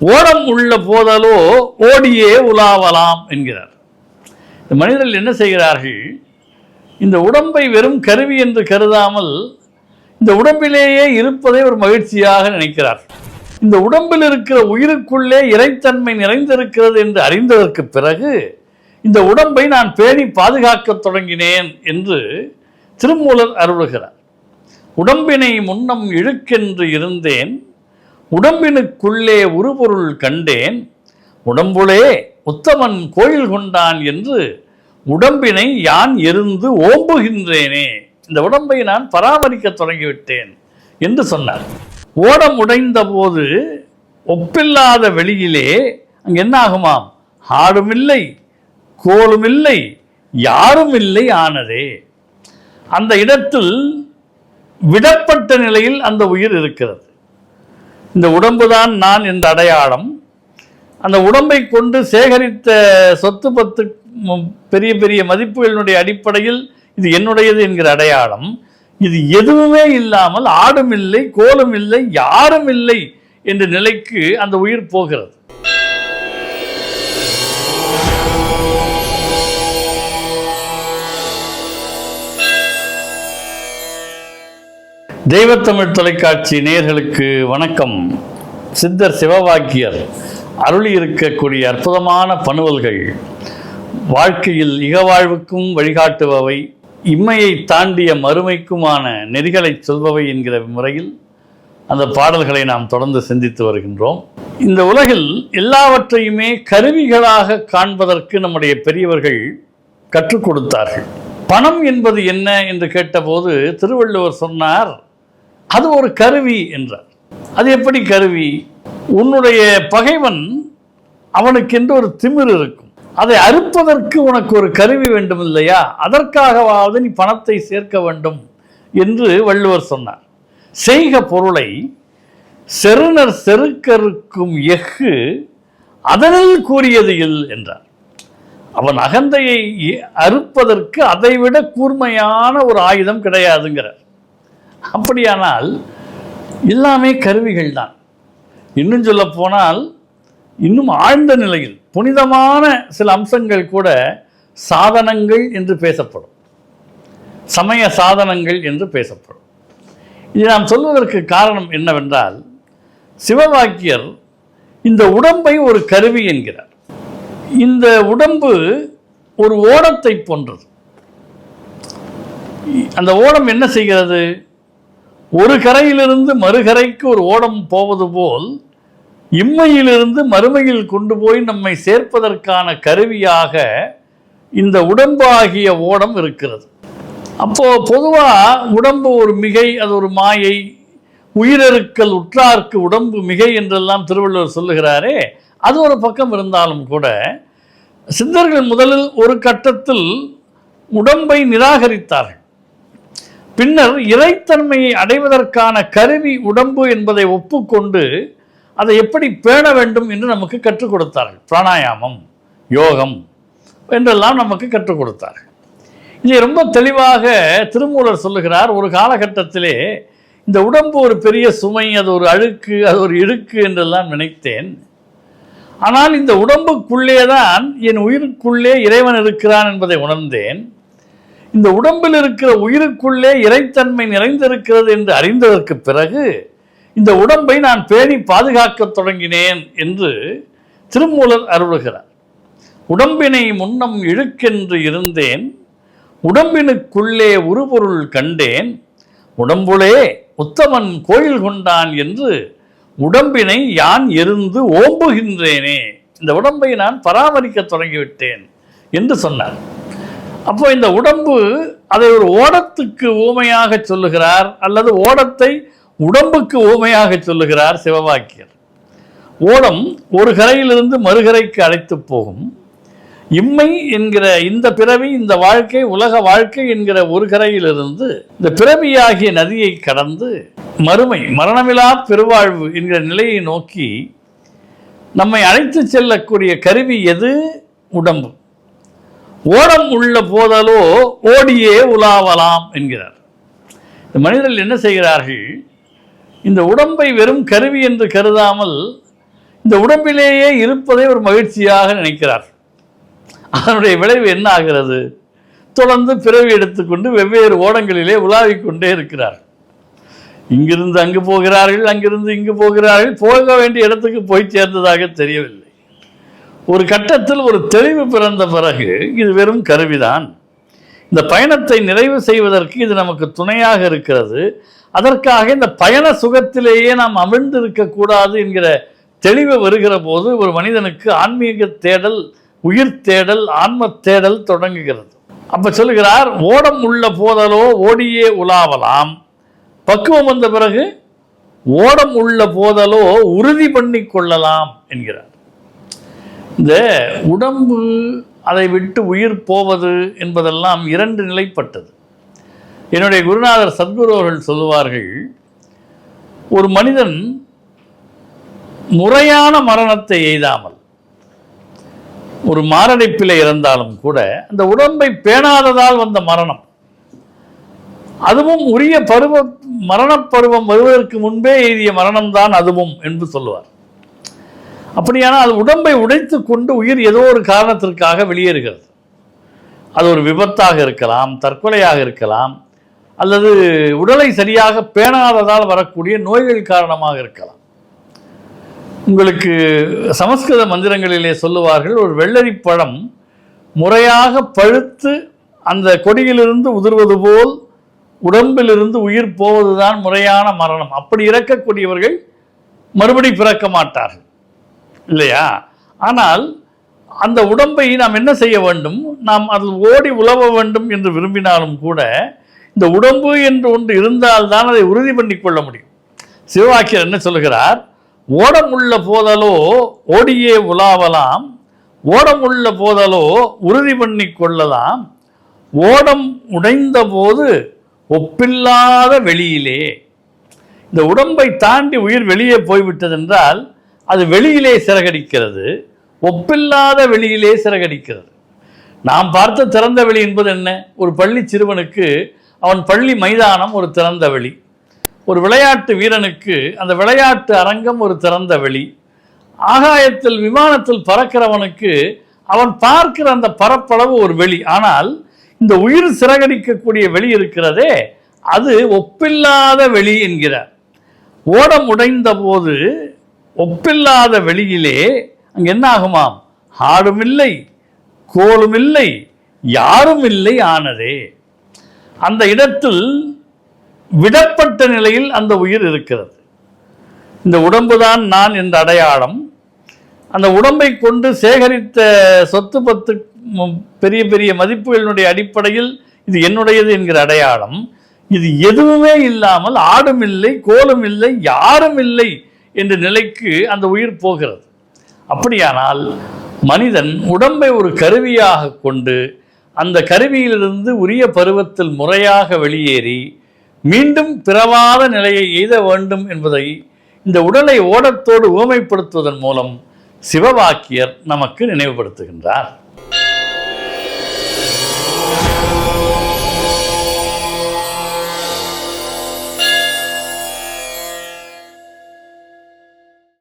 ஓரம் உள்ள போதலோ ஓடியே உலாவலாம் என்கிறார். இந்த மனிதர்கள் என்ன செய்கிறார்கள்? இந்த உடம்பை வெறும் கருவி என்று கருதாமல் இந்த உடம்பிலேயே இருப்பதை ஒரு மகிழ்ச்சியாக நினைக்கிறார் இந்த உடம்பில் இருக்கிற உயிருக்குள்ளே இறைத்தன்மை நிறைந்திருக்கிறது என்று அறிந்ததற்கு பிறகு இந்த உடம்பை நான் பேணி பாதுகாக்கத் தொடங்கினேன் என்று திருமூலர் அருளுகிறார். உடம்பினை முன்னம் இழுக்கென்று இருந்தேன் உடம்பினுக்குள்ளே உருபொருள் கண்டேன் உடம்புளே உத்தமன் கோயில் கொண்டான் என்று உடம்பினை யான் எருந்து ஓம்புகின்றேனே இந்த உடம்பை நான் பராமரிக்க தொடங்கிவிட்டேன் என்று சொன்னார். ஓடம் உடைந்த போது ஒப்பில்லாத வெளியிலே அங்கே என்ன ஆகுமாம் ஆடும் இல்லை கோலும் இல்லை யாரும் இல்லை ஆனதே. அந்த இடத்தில் விடப்பட்ட நிலையில் அந்த உயிர் இருக்கிறது. இந்த உடம்புதான் நான் என்ற அடையாளம். அந்த உடம்பை கொண்டு சேகரித்த சொத்து பத்து பெரிய பெரிய மதிப்புகளினுடைய அடிப்படையில் இது என்னுடையது என்கிற அடையாளம். இது எதுவுமே இல்லாமல் ஆடும் இல்லை கோலும் இல்லை யாரும் இல்லை என்ற நிலைக்கு அந்த உயிர் போகிறது. தெய்வத்தமிழ் தொலைக்காட்சி நேயர்களுக்கு வணக்கம். சித்தர் சிவவாக்கியர் அருளி இருக்கக்கூடிய அற்புதமான பணுவல்கள். வாழ்க்கையில் இகவாழ்வுக்கும் வழிகாட்டுபவை இம்மையை தாண்டிய மறுமைக்குமான நெறிகளை சொல்பவை என்கிற முறையில் அந்த பாடல்களை நாம் தொடர்ந்து சிந்தித்து வருகின்றோம். இந்த உலகில் எல்லாவற்றையுமே கருவிகளாக காண்பதற்கு நம்முடைய பெரியவர்கள் கற்றுக் கொடுத்தார்கள். பணம் என்பது என்ன என்று கேட்டபோது திருவள்ளுவர் சொன்னார் அது ஒரு கருவி என்றார். அது எப்படி கருவி? உன்னுடைய பகைவன் அவனுக்கென்று ஒரு திமிர் இருக்கும். அதை அறுப்பதற்கு உனக்கு ஒரு கருவி வேண்டும் இல்லையா? அதற்காகவாவது நீ பணத்தை சேர்க்க வேண்டும் என்று வள்ளுவர் சொன்னார். செய்க பொருளை செருணர் செருக்கருக்கும் எஃகு அதனில் கூறியது இல் என்றார். அவன் அகந்தையை அறுப்பதற்கு அதைவிட கூர்மையான ஒரு ஆயுதம் கிடையாதுங்கிறார். அப்படியானால் எல்லாமே கருவிகள் தான் இன்னும் சொல்ல போனால் இன்னும் ஆழ்ந்த நிலையில் புனிதமான சில அம்சங்கள் கூட சாதனங்கள் என்று பேசப்படும். சமய சாதனங்கள் என்று பேசப்படும். இது நாம் சொல்வதற்கு காரணம் என்னவென்றால் சிவவாக்கியர் இந்த உடம்பை ஒரு கருவி என்கிறார். இந்த உடம்பு ஒரு ஓடத்தை போன்றது. அந்த ஓடம் என்ன செய்கிறது? ஒரு கரையிலிருந்து மறுகரைக்கு ஒரு ஓடம் போவது போல் இம்மையிலிருந்து மறுமையில் கொண்டு போய் நம்மை சேர்ப்பதற்கான கருவியாக இந்த உடம்பாகிய ஓடம் இருக்கிறது. அப்போ பொதுவாக உடம்பு ஒரு மிகை அது ஒரு மாயை உயிரெருக்கல் உற்றார்க்கு உடம்பு மிகை என்றெல்லாம் திருவள்ளுவர் சொல்லுகிறாரே அது ஒரு பக்கம் இருந்தாலும் கூட சித்தர்கள் முதலில் ஒரு கட்டத்தில் உடம்பை நிராகரித்தார்கள். பின்னர் இறைத்தன்மையை அடைவதற்கான கருவி உடம்பு என்பதை ஒப்புக்கொண்டு அதை எப்படி பேண வேண்டும் என்று நமக்கு கற்றுக் கொடுத்தார்கள். பிராணாயாமம் யோகம் என்றெல்லாம் நமக்கு கற்றுக் கொடுத்தார்கள். இதை ரொம்ப தெளிவாக திருமூலர் சொல்லுகிறார். ஒரு காலகட்டத்திலே இந்த உடம்பு ஒரு பெரிய சுமை அது ஒரு அழுக்கு அது ஒரு இழுக்கு என்றெல்லாம் நினைத்தேன். ஆனால் இந்த உடம்புக்குள்ளே தான் என் உயிருக்குள்ளே இறைவன் இருக்கிறான் என்பதை உணர்ந்தேன். இந்த உடம்பில் இருக்கிற உயிருக்குள்ளே இறைத்தன்மை நிறைந்திருக்கிறது என்று அறிந்ததற்கு பிறகு இந்த உடம்பை நான் பேணி பாதுகாக்கத் தொடங்கினேன் என்று திருமூலர் அருளுகிறார். உடம்பினை முன்னம் இழுக்கென்று இருந்தேன் உடம்பினுக்குள்ளே உருபொருள் கண்டேன் உடம்புளே உத்தமன் கோயில் கொண்டான் என்று உடம்பினை யான் எருந்து ஓம்புகின்றேனே இந்த உடம்பை நான் பராமரிக்க தொடங்கிவிட்டேன் என்று சொன்னார். அப்போ இந்த உடம்பு அதை ஒரு ஓடத்துக்கு ஊமையாக சொல்லுகிறார் அல்லது ஓடத்தை உடம்புக்கு ஊமையாக சொல்லுகிறார் சிவவாக்கியர் ஓடம் ஒரு கரையிலிருந்து மறுகரைக்கு அழைத்து போகும். இம்மை என்கிற இந்த பிறவி இந்த வாழ்க்கை உலக வாழ்க்கை என்கிற ஒரு கரையிலிருந்து இந்த பிறவியாகிய நதியை கடந்து மறுமை மரணமிலா பெருவாழ்வு என்கிற நிலையை நோக்கி நம்மை அழைத்து செல்லக்கூடிய கருவி எது? உடம்பு. ஓடம் உள்ள போதலோ ஓடியே உலாவலாம் என்கிறார். இந்த மனிதர்கள் என்ன செய்கிறார்கள்? இந்த உடம்பை வெறும் கருவி என்று கருதாமல் இந்த உடம்பிலேயே இருப்பதை ஒரு மகிழ்ச்சியாக நினைக்கிறார். அதனுடைய விளைவு என்ன ஆகிறது? தொடர்ந்து பிறவி எடுத்துக்கொண்டு வெவ்வேறு ஓடங்களிலே உலாவிக் கொண்டே இருக்கிறார். இங்கிருந்து அங்கு போகிறார்கள் அங்கிருந்து இங்கு போகிறார்கள் போக வேண்டிய இடத்துக்கு போய் சேர்ந்ததாக தெரியவில்லை. ஒரு கட்டத்தில் ஒரு தெளிவு பிறந்த பிறகு இது வெறும் கருவிதான். இந்த பயணத்தை நிறைவு செய்வதற்கு இது நமக்கு துணையாக இருக்கிறது. அதற்காக இந்த பயண சுகத்திலேயே நாம் அமிழ்ந்து இருக்கக்கூடாது என்கிற தெளிவு வருகிற போது ஒரு மனிதனுக்கு ஆன்மீக தேடல் உயிர் தேடல் ஆன்ம தேடல் தொடங்குகிறது. அப்போ சொல்கிறார் ஓடம் உள்ள போதலோ ஓடியே உலாவலாம். பக்குவம் வந்த பிறகு ஓடம் உள்ள போதலோ உறுதி பண்ணி கொள்ளலாம் என்கிறார். இந்த உடம்பு அதை விட்டு உயிர் போவது என்பதெல்லாம் இரண்டு நிலைப்பட்டது. என்னுடைய குருநாதர் சத்குரு அவர்கள் சொல்லுவார்கள் ஒரு மனிதன் முறையான மரணத்தை எய்தாமல் ஒரு மாரடைப்பில் இறந்தாலும் கூட அந்த உடம்பை பேணாததால் வந்த மரணம் அதுவும் உரிய பருவ மரணப்பருவம் வருவதற்கு முன்பே எய்திய மரணம்தான் அதுவும் என்று சொல்லுவார். அப்படியானால் உடம்பை உடைத்து கொண்டு உயிர் ஏதோ ஒரு காரணத்திற்காக வெளியேறுகிறது. அது ஒரு விபத்தாக இருக்கலாம் தற்கொலையாக இருக்கலாம் அல்லது உடலை சரியாக பேணாததால் வரக்கூடிய நோய்கள் காரணமாக இருக்கலாம். உங்களுக்கு சமஸ்கிருத மந்திரங்களிலே சொல்லுவார்கள் ஒரு வெள்ளரி பழம் முறையாக பழுத்து அந்த கொடியிலிருந்து உதிர்வது போல் உடம்பிலிருந்து உயிர் போவதுதான் முறையான மரணம். அப்படி இறக்கக்கூடியவர்கள் மறுபடி பிறக்க மாட்டார்கள். இல்லையா? ஆனால் அந்த உடம்பை நாம் என்ன செய்ய வேண்டும்? நாம் அதில் ஓடி உழவ வேண்டும் என்று விரும்பினாலும் கூட இந்த உடம்பு என்று ஒன்று இருந்தால்தான் அதை உறுதி பண்ணி கொள்ள முடியும். சிவவாக்கியர் என்ன சொல்கிறார்? ஓடம் உள்ள போதலோ ஓடியே உலாவலாம் ஓடம் உள்ள போதலோ உறுதி பண்ணி கொள்ளலாம் ஓடம் உடைந்த போது ஒப்பில்லாத வெளியிலே. இந்த உடம்பை தாண்டி உயிர் வெளியே போய்விட்டதென்றால் அது வெளியிலே சிறகடிக்கிறது. ஒப்பில்லாத வெளியிலே சிறகடிக்கிறது. நாம் பார்த்த திறந்த வெளி என்பது என்ன? ஒரு பள்ளி சிறுவனுக்கு அவன் பள்ளி மைதானம் ஒரு திறந்த வெளி. ஒரு விளையாட்டு வீரனுக்கு அந்த விளையாட்டு அரங்கம் ஒரு திறந்த வெளி. ஆகாயத்தில் விமானத்தில் பறக்கிறவனுக்கு அவன் பார்க்கிற அந்த பரப்பளவு ஒரு வெளி. ஆனால் இந்த உயிர் சிறகடிக்கக்கூடிய வெளி இருக்கிறதே அது ஒப்பில்லாத வெளி என்கிறார். ஓடம் உடைந்த போது ஒப்பில்லாத வெளியிலே அங்கே என்ன ஆகுமாம்? ஆடும் இல்லை கோலும் இல்லை யாரும் இல்லை ஆனதே. அந்த இடத்தில் விடப்பட்ட நிலையில் அந்த உயிர் இருக்கிறது. இந்த உடம்புதான் நான் என்ற அடையாளம். அந்த உடம்பை கொண்டு சேகரித்த சொத்து பத்து பெரிய பெரிய மதிப்புகளினுடைய அடிப்படையில் இது என்னுடையது என்கிற அடையாளம். இது எதுவுமே இல்லாமல் ஆடும் இல்லை கோலும் இல்லை யாரும் இல்லை என்ற நிலைக்கு அந்த உயிர் போகிறது. அப்படியானால் மனிதன் உடம்பை ஒரு கருவியாக கொண்டு அந்த கருவியிலிருந்து உரிய பருவத்தில் முறையாக வெளியேறி மீண்டும் பிறவாத நிலையை எய்த வேண்டும் என்பதை இந்த உடலை ஓடத்தோடு உவமைப்படுத்துவதன் மூலம் சிவவாக்கியர் நமக்கு நினைவுபடுத்துகின்றார்.